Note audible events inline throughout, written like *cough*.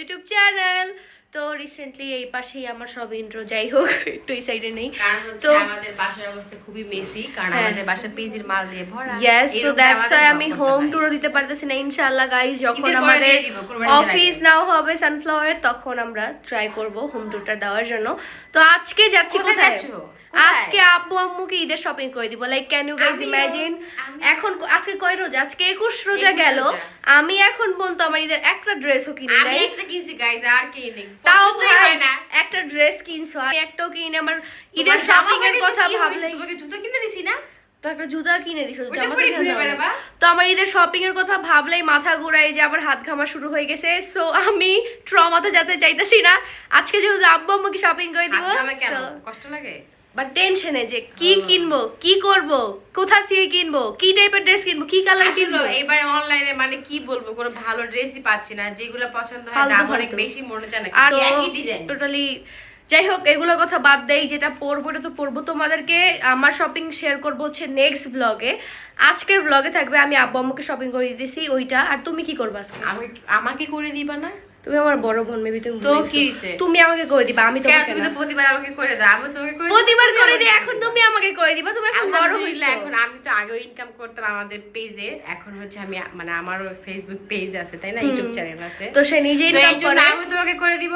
YouTube channel তো recently এই পাশেই আমার সব ইন্ট্রো যাই হোক একটু এই সাইডে নেই তো- আমাদের বাসার অবস্থা খুবই মেসি কারণ হ্যাঁ। আমাদের বাসা পেজির মাল দিয়ে ভরা ইয়েস সো দ্যাটস ওয়াই আমি হোম। ট্যুরও দিতে পারতেছি না ইনশাআল্লাহ গাইস যখন আমাদের অফিস নাও হবে সানফ্লাওয়ারে তখন আমরা ট্রাই করব হোম ট্যুরটা দেওয়ার জন্য তো আজকে যাচ্ছি কোথায়? আজকে আব্বু আম্মুকে ঈদের শপিং করে দিব। Like can you guys imagine এখন আজকে কয় রোজা? আজকে একুশ রোজা গেল। আমি এখন বলতো আমার ঈদের একটা ড্রেসও কিনে আমি নাই। একটা কিনছি গাইজ আর কিনি তাও ভাই একটা ড্রেস কিনছো আমি একটাও কিনে আমার ঈদের শপিং এর কথা? ভাবলেই তোমাকে জুতো কিনে দিছি না? তো একটা জুতা কিনে দিছো জামা তো আমার ঈদের শপিং এর কথা ভাবলেই মাথা ঘুরায় যে আবার হাত ঘামা শুরু হয়ে গেছে। সো আমি ট্রমাতে যেতে চাইতেছি না। আজকে যেহেতু আব্বু আম্মুকে শপিং করে দিব কষ্ট লাগে? বাট টেনশনে যে কি কিনবো কি করব কোথা থেকে কিনবো কি টাইপের ড্রেস কিনবো কি কালার কিনবো? এবার অনলাইনে মানে কি বলব কোনো ভালো ড্রেসই পাচ্ছি না যেগুলো পছন্দ হয় দাম অনেক বেশি মনে চায় না আর ডিজাইন টোটালি যাই হোক এগুলোর কথা বাদ দেই যেটা পরবো এটা তো পরবো। তোমাদেরকে আমার শপিং শেয়ার করব হচ্ছে নেক্সট ব্লগে আজকের ব্লগে থাকবে আমি আব্বু আম্মুকে শপিং করে দিতেছি ওইটা। আর তুমি কি করবে আজকে? আমি আমাকে করে দিবা না? তুমি আমার বড় বোন মেবি তুমি তো কি? তুমি আমাকে করে দিবা আমি তোমাকে তুমি না। প্রতিবার আমাকে করে দাও আমি তোমাকে করে প্রতিবার করে দিই এখন তুমি আমাকে করে দিবা তুমি এখন বড় হইছো। এখন আমি তো আগেও ইনকাম করতাম আমাদের পেজে এখন হচ্ছে আমি মানে আমারও ফেসবুক পেজ আছে তাই না? ইউটিউব চ্যানেল আছে। তো সে নিজেই ইনকাম করে। আমি তোমাকে করে দিব।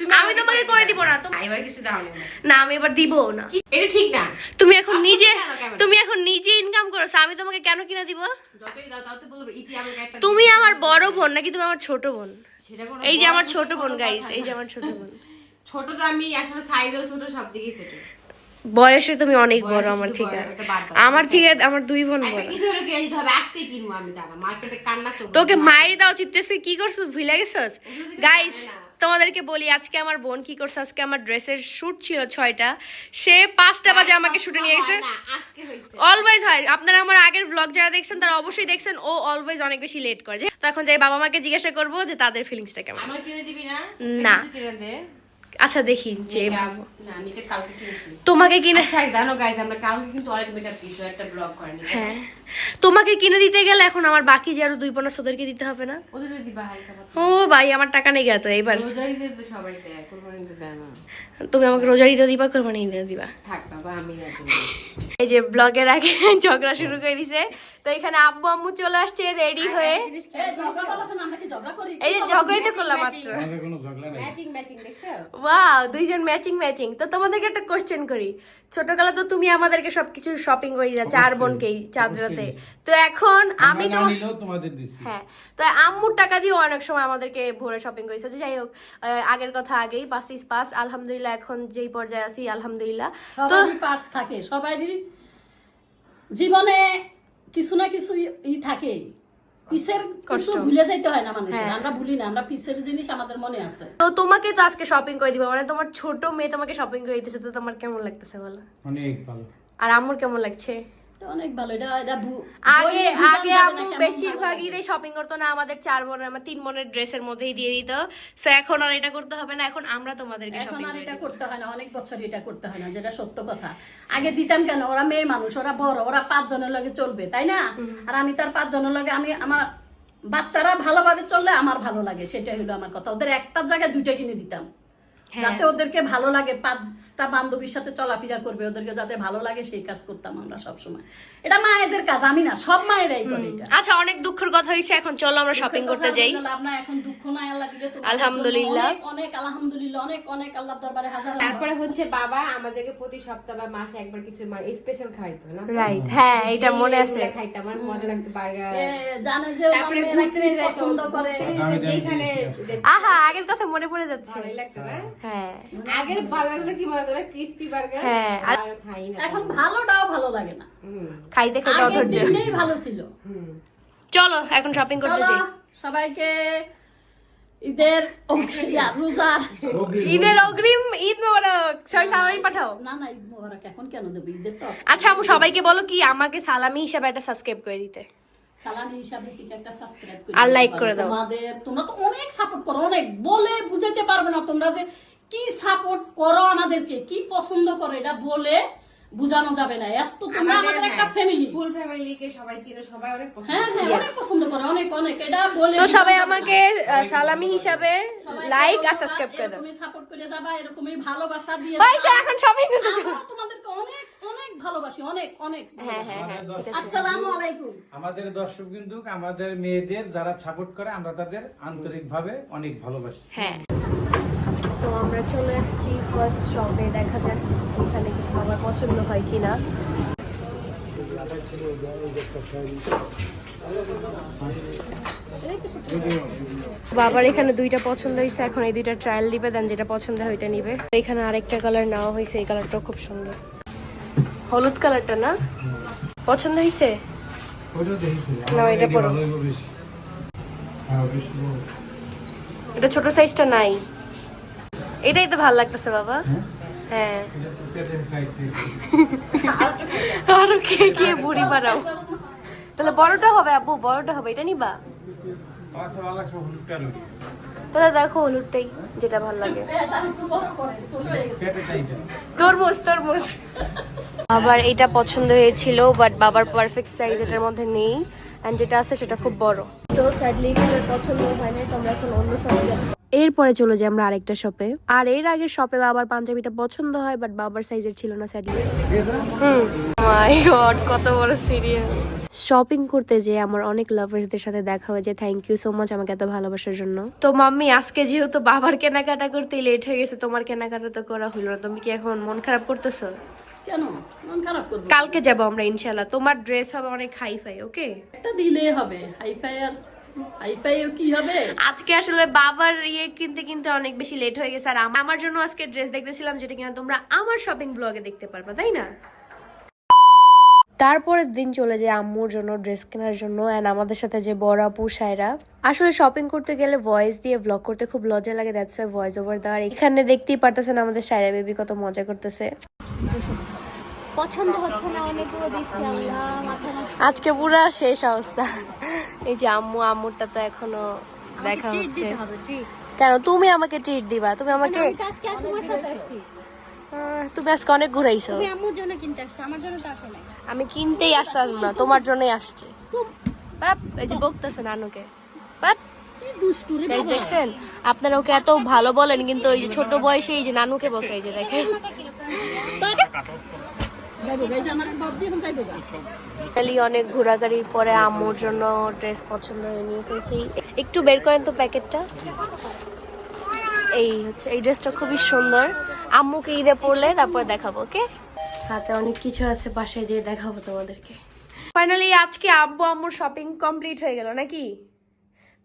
তুমি আমি তোমাকে করে দিব না, তো- না, এবার কিছু দাও না। আমি এবার দিব না। এটা ঠিক না। তুমি এখন নিজে তুমি এখন নিজে ইনকাম করছ আমি তোমাকে কেন কিনা দিব? যতই দাও তত বলব ইতি আমাকে একটা তুমি আমার বড় বোন নাকি তুমি আমার ছোট বোন? সেটা কোনো এই যে আমার ছোট বোন গাইস এই যে আমার ছোট বোন। ছোট তো আমি আসলে সাইজও ছোট সব দিকেই ছোট। বয়সে তুমি অনেক বড় আমার থেকে আমার থেকে আমার দুই বোন বড়। আজকে কিনবো আমি মার্কেটে কান্না করব। তোকে মায়ের দাও চিত্তেছে কি করছিস ভুলে গেছস? গাইস। তোমাদেরকে বলি আজকে আমার বোন কি করছে? আজকে আমার ড্রেসের শুট ছিল ছয়টা। সে পাঁচটা বাজে আমাকে শুটে নিয়ে গেছে। অলওয়েজ হয়। আপনারা আমার আগের ব্লগ যারা দেখছেন তারা অবশ্যই দেখছেন ও অলওয়েজ অনেক বেশি লেট করে। তো এখন যাই বাবা মাকে জিজ্ঞাসা করব যে তাদের ফিলিংসটা কেমন? না? আচ্ছা দেখি যে কালকে কিনেছি। তোমাকে কিনে আচ্ছা জানো গাইস আমরা কালকে কিন্তু অনেক মেকআপ কিছু একটা ব্লগ করে নিতে হ্যাঁ। তোমাকে কিনে দিতে গেলে এখন আমার বাকি যে আরও দুই বোনাস ওদেরকে দিতে হবে না? দিবা হালকা ও ভাই আমার টাকা নেই গেতো এইবার। রোজারি তো সবাই দেয় কোরবানি তো দেয় না। তুমি আমাকে রোজারি তো দিবা কোরবানি দিয়ে দিবা। থাক বাবা আমি রাজি এই যে ব্লগের আগে *laughs* ঝগড়া শুরু করে দিছে। তো এখানে আব্বু আম্মু চলে আসছে রেডি হয়ে। এই যে ঝগড়াই তো করলাম মাত্র। আমাদের কোনো ঝগড়া নেই। ম্যাচিং ম্যাচিং দেখছ? ওয়াও দুইজন ম্যাচিং ম্যাচিং তো তোমাদেরকে একটা কোশ্চেন করি। ছোটকালে তো তুমি আমাদেরকে সবকিছু শপিং করে দিতা চার বোনকেই চাঁদরাতে। তো এখন আমি তোমাদের হ্যাঁ তো আম্মুর টাকা দিয়ে অনেক সময় আমাদেরকে ভোরে শপিং করে করেছে যাই হোক আহ, আগের কথা আগেই পাঁচ ইস পাঁচ আলহামদুলিল্লাহ এখন যেই পর্যায়ে আছি আলহামদুলিল্লাহ। তো পার্স থাকে সবারই জীবনে কিছু না কিছু ই থাকে। পিসের কষ্ট। ভুলে যাইতে হয় না মানুষের। হ্যাঁ। আমরা ভুলি না আমরা পিসের জিনিস আমাদের মনে আছে। তো তোমাকে তো আজকে শপিং করে দিব মানে তোমার ছোট মেয়ে তোমাকে শপিং করে দিতেছে তো তোমার কেমন লাগতেছে বলো? অনেক ভালো। আর আমার কেমন লাগছে? অনেক ভালো। এটা এটা আগে আগে আম্মু বেশিরভাগই ভালো শপিং করতো না আমাদের চার বোনের আমার তিন বোনের ড্রেসের মধ্যেই দিয়ে দিত। সো এখন আর এটা করতে হবে না এখন আমরা তোমাদেরকে শপিং আর এটা করতে হয় না অনেক বছর এটা করতে হয় না যেটা সত্য কথা। আগে দিতাম কেন? ওরা মেয়ে মানুষ ওরা বড় ওরা পাঁচ জনের লগে চলবে তাই না? আর আমি তার পাঁচ জনের লগে আমি আমার বাচ্চারা ভালোভাবে চললে আমার ভালো লাগে সেটাই হলো আমার কথা। ওদের একটা জায়গায় দুইটা কিনে দিতাম। যাতে ওদেরকে ভালো লাগে পাঁচটা বান্ধবীর সাথে চলাফেরা করবে ওদেরকে যাতে ভালো লাগে সেই কাজ করতাম আমরা সব সময় এটা মায়েদের কাজ আমি না সব মায়েরাই করে এটা। আচ্ছা অনেক দুঃখের কথা হয়েছে এখন চলো আমরা শপিং করতে যাই। নাই, এখন দুঃখ নাই আল্লাহ দিলে জন্য আলহামদুলিল্লাহ। অনেক অনেক আলহামদুলিল্লাহ অনেক অনেক আল্লাহ দরবারে হাজার হাজার তারপরে হচ্ছে বাবা আমাদেরকে প্রতি সপ্তাহ বা মাসে একবার কিছু মানে স্পেশাল খাইতো না? রাইট হ্যাঁ এটা মনে আছে। খাইতাম আমার মজা লাগতো বার্গার। জানে যে তারপরে ঘুরতে পছন্দ করে। যেখানে আহা আগের কথা মনে পড়ে যাচ্ছে। ভালোই লাগতো না? হ্যাঁ। আগের বার্গারগুলো কি মজা হতো ক্রিস্পি বার্গার? হ্যাঁ, আর- আর খাই না। এখন ভালোটাও ভালো লাগে না। খাইতে খাইতে অধৈর্য দিনটাই ভালো ছিল। চলো এখন শপিং করতে যাই। সবাইকে ঈদের রোজার ঈদের অগ্রিম ঈদ মোবারক। সবাই সালামি পাঠাও। না না ঈদ মোবারক এখন কেন দেবো? ঈদের তো আচ্ছা আমি সবাইকে বলো কি আমাকে সালামি হিসাবে একটা সাবস্ক্রাইব করে দিতে। সালামি হিসাবে থেকে একটা সাবস্ক্রাইব করে আর লাইক করে দাও। তোমাদের তোমরা তো অনেক সাপোর্ট করো অনেক। বলে বুঝাইতে পারবে না তোমরা যে কি সাপোর্ট করো আমাদেরকে? কি পছন্দ করো? এটা বলে বুঝানো যাবে না। এত তোমরা আমাদের একটা ফ্যামিলি ফুল ফ্যামিলিকে সবাই চিনে সবাই অনেক পছন্দ হ্যাঁ হ্যাঁ অনেক পছন্দ করে অনেক অনেক। এটা বলে তো সবাই আমাকে সালামি হিসাবে লাইক আর সাবস্ক্রাইব করে দেন এরকমই সাপোর্ট করে যাবা এরকমই ভালোবাসা দিয়ে পয়সা যাবা। এখন শপিং করতে তোমাদেরকে অনেক অনেক ভালোবাসি অনেক অনেক হ্যাঁ হ্যাঁ হ্যাঁ আসসালামু আলাইকুম। আমাদের দর্শক কিন্তু আমাদের মেয়েদের যারা সাপোর্ট করে আমরা তাদের আন্তরিকভাবে অনেক ভালোবাসি। হ্যাঁ। তো আমরা চলে আসছি ফার্স্ট শপে দেখা যাক ওখানে কিছু আমার পছন্দ হয় কিনা। বাবার এখানে দুইটা পছন্দ হয়েছে এখন এই দুইটা ট্রায়াল দিবে দেন যেটা পছন্দ হয় ওইটা নিবে। এখানে আরেকটা কালার নেওয়া হয়েছে এই কালারটাও খুব সুন্দর। হলুদ কালারটা না? পছন্দ হয়েছে না, এটা পরো। হ্যাঁ, এটা ছোট সাইজটা নাই। এটাই তো ভালো লাগতেছে বাবা। হ্যাঁ? *laughs* আরও কে কে বুড়ি বাড়াও তাহলে বড়টা হবে আব্বু বড়টা হবে এটা নিবা? তাহলে দেখো হলুদটাই যেটা ভালো লাগে। হয়ে তরমুজ তরমুজ আবার এটা পছন্দ হয়েছিল বাট বাবার পারফেক্ট সাইজ এটার মধ্যে নেই এন্ড যেটা আছে সেটা খুব বড়। তো স্যাডলি পছন্দ হয় না তো এখন অন্য শপে যাচ্ছি। এরপরে চলে যাই আমরা আরেকটা শপে আর এর আগের শপে বাবার পাঞ্জাবিটা পছন্দ হয় বাট বাবার সাইজের ছিল না স্যাডলি হুম। মাই গড কত বড় সিরিয়াস শপিং করতে যে আমার অনেক লাভার্সদের সাথে দেখা হয়েছে থ্যাংক ইউ সো মাচ আমাকে এত ভালোবাসার জন্য। তো মাম্মি আজকে যেহেতু বাবার কেনাকাটা করতে লেট হয়ে গেছে তোমার কেনাকাটা তো করা হলো না। তুমি কি এখন মন খারাপ করতেছো? কেন? মন খারাপ করবে কালকে যাব আমরা ইনশাল্লাহ তোমার ড্রেস হবে অনেক হাই ফাই ওকে একটা দিলেই হবে। হাইফাই আর হাইফাইও কি হবে? আজকে আসলে বাবার ইয়ে কিনতে কিনতে অনেক বেশি লেট হয়ে গেছে আর আমার জন্য আজকে ড্রেস দেখতেছিলাম যেটা কিনা তোমরা আমার শপিং ব্লগে দেখতে পারবা তাই না? তারপরের দিন চলে যায় আম্মুর জন্য ড্রেস কেনার জন্য অ্যান্ড আমাদের সাথে যে বড় আপু সায়রা। আসলে শপিং করতে গেলে ভয়েস দিয়ে ব্লগ করতে খুব লজ্জা লাগে দ্যাটস ওয়াই ভয়েস ওভার দেওয়ার এখানে দেখতেই পারতেছেন আমাদের সায়রা বেবি কত মজা করতেছে। পছন্দ হচ্ছে না অনেকগুলো দেখছি। আজকে পুরা শেষ অবস্থা। এই যে আম্মু আম্মুরটা তো এখনও দেখা হচ্ছে। কেন? তুমি আমাকে ট্রিট দিবা? তুমি আমাকে আমি তো আজকে আর তোমার সাথে আসছি। আহ, তুমি আজকে অনেক ঘুরাইছো। আম্মুর জন্য কিনতে আসছো আমার জন্য তো আসো নাই। আমি কিনতেই আসতাম না তোমার জন্যই আসছে। বাপ এই যে বকতেছে নানুকে। বাপ দেখছেন? আপনারা ওকে এত ভালো বলেন কিন্তু ওই যে ছোট বয়সে এই যে নানুকে বকে এই যে দেখেন। অনেক ঘোরাঘুরির পরে আম্মুর জন্য ড্রেস পছন্দ হয়ে নিয়ে ফেলছি। একটু বের করেন তো প্যাকেটটা। এই হচ্ছে এই ড্রেসটা খুবই সুন্দর। আম্মুকে ঈদে পরলে তারপর দেখাবো ওকে হাতে অনেক কিছু আছে বাসায় যেয়ে দেখাবো তোমাদেরকে। ফাইনালি আজকে আব্বু আম্মুর শপিং কমপ্লিট হয়ে গেল নাকি?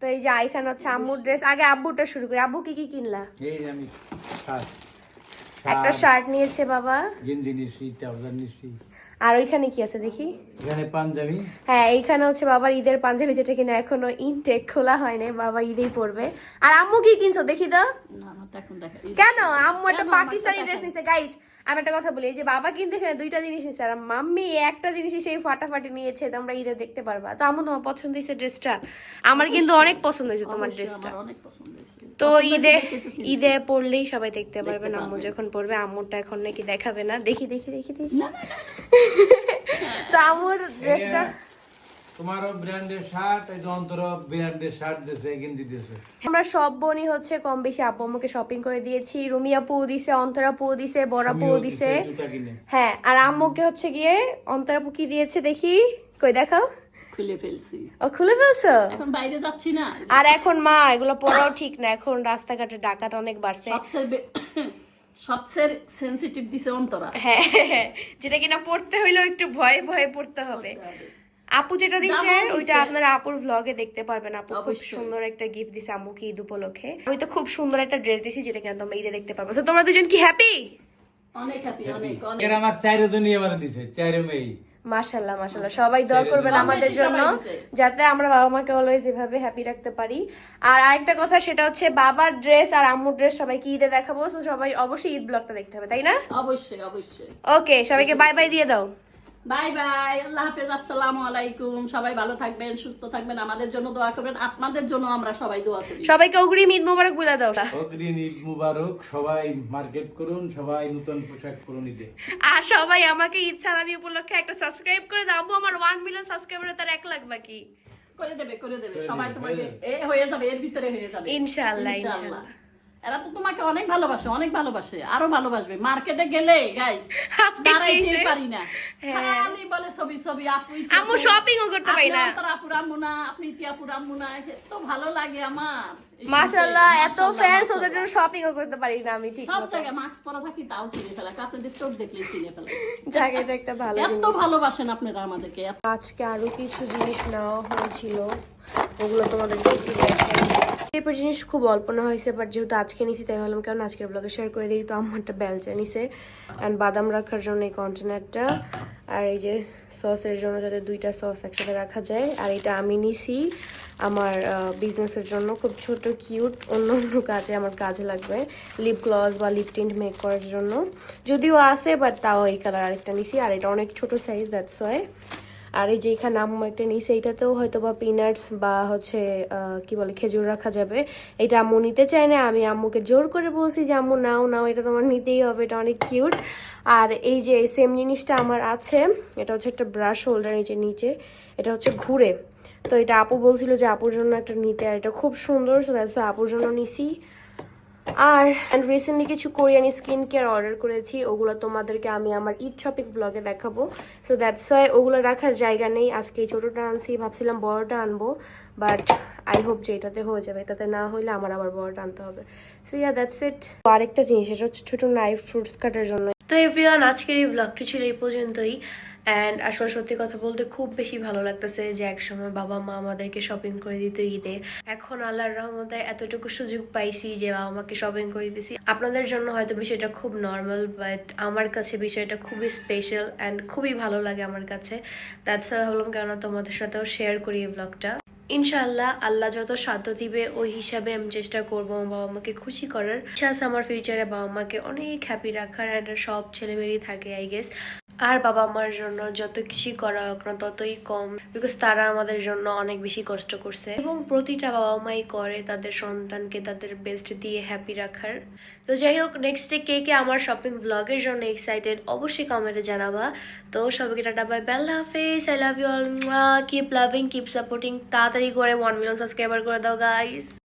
তো এই যে এখানে হচ্ছে আম্মুর ড্রেস আগে আব্বুটা শুরু করি। আব্বু কি কি কিনলা? এই আমি একটা শার্ট নিয়েছে বাবা। গেঞ্জি নিছি ট্রাউজার নিছি আর ওইখানে কি আছে দেখি? এখানে পাঞ্জাবি। হ্যাঁ এইখানে হচ্ছে বাবার ঈদের পাঞ্জাবি যেটা কিনা এখনও ইনটেক খোলা হয়নি বাবা ঈদেই পরবে। আর আম্মু কি কিনছো? দেখি তো। না আমার এখন দেখা কেন? আম্মু একটা পাকিস্তানি ড্রেস নিছে গাইস আমি একটা কথা বলি যে বাবা কিন্তু এখানে দুইটা জিনিস নিয়েছে আর মাম্মি একটা জিনিসই সেই ফাটাফাটি নিয়েছে তোমরা ঈদে দেখতে পারবা। তো আমার তোমার পছন্দ হয়েছে ড্রেসটা? আমার কিন্তু অনেক পছন্দ হয়েছে তোমার ড্রেসটা। অনেক পছন্দ তো ঈদে। ঈদে পড়লেই সবাই দেখতে পারবে না আম্মু যখন পড়বে আম্মুরটা এখন নাকি দেখাবে না। দেখি দেখি দেখি দেখি। তো আম্মুর ড্রেসটা তোমারও ব্র্যান্ডের শার্ট এই যে ব্র্যান্ডের শার্ট দিয়েছে গেঞ্জি দিয়েছে। আমরা সব বোনই হচ্ছে কম বেশি আপু আম্মুকে শপিং করে দিয়েছি। রুমি আপু দিছে অন্তরা আপু দিছে বড় আমিও দিছে। হ্যাঁ আর আম্মুকে হচ্ছে গিয়ে অন্তরা আপু কি দিয়েছে দেখি? কই দেখাও? খুলে ফেলছি। ও খুলে ফেলছো? এখন বাইরে যাচ্ছি না। আর এখন মা এগুলো পড়াও ঠিক না। এখন রাস্তাঘাটে ডাকাত অনেক বাড়ছে। সবচেয়ে সেন্সিটিভ দিছে অন্তরা। হ্যাঁ যেটা কিনা পড়তে হইলেও একটু ভয়ে ভয়ে পড়তে হবে। আপু যেটা দিছে ওইটা আপনারা আপুর ভ্লগে দেখতে পারবেন। আপু খুব সুন্দর একটা গিফট দিছে আম্মুকে ঈদ উপলক্ষে। আমি তো খুব সুন্দর একটা ড্রেস দিছি যেটা কিনা তোমরা ঈদে দেখতে পারবে। তো তোমরা দুজন কি হ্যাপি অনেক হ্যাপি অনেক অনেক। এর আমার চাইরে তো আমার দিছে? চাইরে মেয়ে। মাশাল্লাহ মাশাল্লাহ সবাই দোয়া করবেন আমাদের জন্য যাতে আমরা বাবা মাকে অলওয়েজ এভাবে হ্যাপি রাখতে পারি। আর আরেকটা কথা সেটা হচ্ছে বাবার ড্রেস আর আম্মুর ড্রেস সবাইকে ঈদে দেখাবো। তো সবাই অবশ্যই ঈদ ব্লগটা দেখতে হবে তাই না? অবশ্যই অবশ্যই। ওকে সবাইকে বাই বাই দিয়ে দাও। বাই বাই আল্লাহ হাফেজ আসসালামু আলাইকুম। সবাই ভালো থাকবেন সুস্থ থাকবেন আমাদের জন্য দোয়া করবেন আপনাদের জন্য আমরা সবাই দোয়া করি। সবাইকে অগ্রিম ঈদ মোবারক বলে দাও। অগ্রিম ঈদ মুবারক সবাই মার্কেট করুন সবাই নতুন পোশাক করুন ঈদে। আর সবাই আমাকে ঈদ সালামি উপলক্ষে একটা সাবস্ক্রাইব করে দাও। আমার ওয়ান মিলিয়ন সাবস্ক্রাইবার তার এক লাখ বাকি। করে দেবে করে দেবে। সবাই তোমাকে হয়ে। যাবে। এ হয়ে যাবে এর ভিতরে হয়ে যাবে। ইনশাআল্লাহ, ইনশাআল্লাহ। এরা তো তোমাকে অনেক ভালোবাসে অনেক ভালোবাসে আরও ভালোবাসবে। মার্কেটে গেলে গাইস দাঁড়াইতে পারি না। হ্যাঁ। খালি বলে ছবি ছবি আপু আম্মু ও করতে পারি না। আপুর আম্মু না আপনি আপুর আম্মু না এত ভালো লাগে আমার। মাশাআল্লাহ এত ফ্যান্স ওদের। জন্য শপিংও করতে পারি না আমি ঠিক সব জায়গায় মাস্ক পরা থাকি তাও চিনে ফেলা আপনাদের চোখ দেখলে চিনে ফেলা। এটা একটা ভালো এত ভালোবাসেন আপনারা আমাদেরকে আজকে আরও কিছু জিনিস নেওয়া হয়েছিল ওগুলো তোমাদেরকে একটু দেখাই পেপার জিনিস খুব অল্প না হয়েছে বাট যেহেতু আজকে নিছি, তাই ভাবলাম কারণ আজকের ব্লগে শেয়ার করে দিই। তো আমারটা বেলচা নিছে। অ্যান্ড বাদাম রাখার জন্য এই কন্টেনারটা আর এই যে সসের জন্য যাতে দুইটা সস একসাথে রাখা যায়। আর এটা আমি নিছি আমার বিজনেসের জন্য। খুব ছোট কিউট অন্য অন্য কাজে আমার কাজে লাগবে। লিপ গ্লস বা লিপ টিন্ট মেক করার জন্য। যদিও আছে বাট তাও এই কালার আরেকটা নিছি। আর এটা অনেক ছোট সাইজ দ্যাটস ওয়াই আর এই যে আম্মু একটা নিছে, এইটাতেও হয়তো বা পিনাটস বা হচ্ছে কি বলে, খেজুর রাখা যাবে। এটা আম্মু নিতে চায় না, আমি আম্মুকে জোর করে বলছি যে, আম্মু, নাও নাও, এটা তোমার নিতেই হবে, এটা অনেক কিউট আর এই যে সেম জিনিসটা আমার আছে, এটা হচ্ছে একটা ব্রাশ হোল্ডার এই যে নিচে, এটা হচ্ছে ঘুরে। তো এটা আপু বলছিল যে, আপুর জন্য একটা নিতে। আর এটা খুব সুন্দর সো দ্যাটস আপুর জন্য নিছি। আর অ্যান্ড রিসেন্টলি কিছু কোরিয়ান স্কিন কেয়ার অর্ডার করেছি, ওগুলো তোমাদেরকে আমি আমার ঈদ শপিং ব্লগে দেখাবো। সো দ্যাটস ওয়াই ওগুলো রাখার জায়গা নেই। আজকে এই ছোটোটা আনছি, ভাবছিলাম বড়টা আনব বাট আই হোপ যে এটাতে হয়ে যাবে। এটাতে না হলে আমার আবার বড়টা আনতে হবে। সো ইয়া দ্যাটস ইট আরেকটা জিনিস, এটা হচ্ছে ছোটো নাইফ ফ্রুটস কাটার জন্য। তো এভরিওয়ান আজকের এই ব্লগটি ছিল এই পর্যন্তই। অ্যান্ড আসলে সত্যি কথা বলতে খুব বেশি ভালো লাগতেছে যে একসময় বাবা মা আমাদেরকে শপিং করে দিত ঈদে। এখন আল্লাহর রহমতে এতটুকু সুযোগ পাইছি যে বাবা মাকে শপিং করে দিতেছি। আপনাদের জন্য হয়তো বিষয়টা খুব নর্মাল বাট আমার কাছে বিষয়টা খুবই স্পেশাল অ্যান্ড খুবই ভালো লাগে আমার কাছে। দ্যাটস ভাবলাম কেন তোমাদের সাথেও শেয়ার করি এই ব্লগটা ইনশাআল্লাহ আল্লাহ যত সাধ্য দিবে, ওই হিসাবে আমি চেষ্টা করব আমার বাবা মাকে খুশি করার। ইচ্ছা আছে আমার ফিউচারে বাবা মাকে অনেক হ্যাপি রাখার অ্যান্ড সব ছেলেমেয়েরই থাকে আই গেস আর বাবা মার জন্য যত কিছুই করা হোক না, ততই কম বিকজ তারা আমাদের জন্য অনেক বেশি কষ্ট করছে। এবং প্রতিটা বাবা মাই করে তাদের সন্তানকে তাদের বেস্ট দিয়ে হ্যাপি রাখার। তো যাই হোক নেক্সট ডে কে কে আমার শপিং ব্লগের জন্য এক্সাইটেড অবশ্যই কমেন্টে জানাবা। তো সবাইকে টাটা বাই বেল হাফেজ I love you all keep loving keep supporting তাড়াতাড়ি করে ওয়ান মিলিয়ন সাবস্ক্রাইবার করে দাও গাইস